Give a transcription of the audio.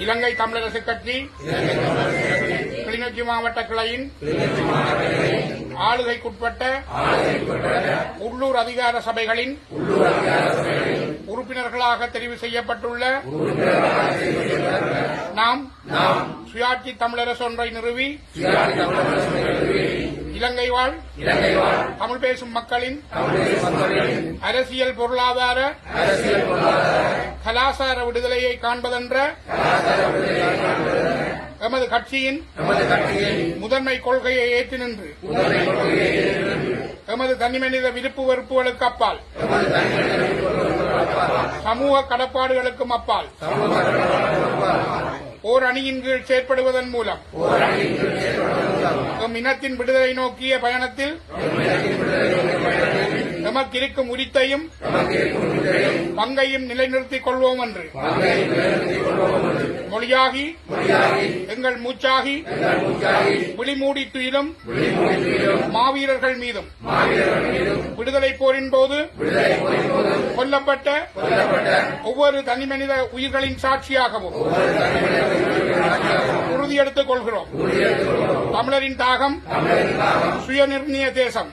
இலங்கை தமிழரசு கட்சி கிளிநொச்சி மாவட்ட கிளையின் ஆளுகைக்குட்பட்ட உள்ளூர் அதிகார சபைகளின் உறுப்பினர்களாக தெரிவு செய்யப்பட்டுள்ள நாம் சுயாட்சி தமிழரசு ஒன்றை நிறுவி இலங்கை வாழ் தமிழ் பேசும் மக்களின். அரசியல் பொருளாதார. கலாசார விடுதலையை காண்பதென்ற. எமது கட்சியின். முதன்மை கொள்கையை ஏற்று நின்று. எமது தனிமனித விருப்பு வெறுப்புகளுக்கு அப்பால். சமூக கடப்பாடுகளுக்கும் அப்பால். ஓர் அணியின் கீழ் செயற்படுவதன் மூலம். எம் இனத்தின் விடுதலை நோக்கிய பயணத்தில் நமக்கிருக்கும் உரித்தையும் பங்கையும் நிலைநிறுத்திக் கொள்வோம் என்று மொழியாகி எங்கள் மூச்சாகி விழிமூடி துயிலும் மாவீரர்கள் மீதும். விடுதலை போரின் போது கொல்லப்பட்ட ஒவ்வொரு தனிமனித உயிர்களின் சாட்சியாகவும் உறுதியெடுத்துக் கொள்கிறோம். தமிழரின் தாகம் சுயநிர்ணய தேசம்.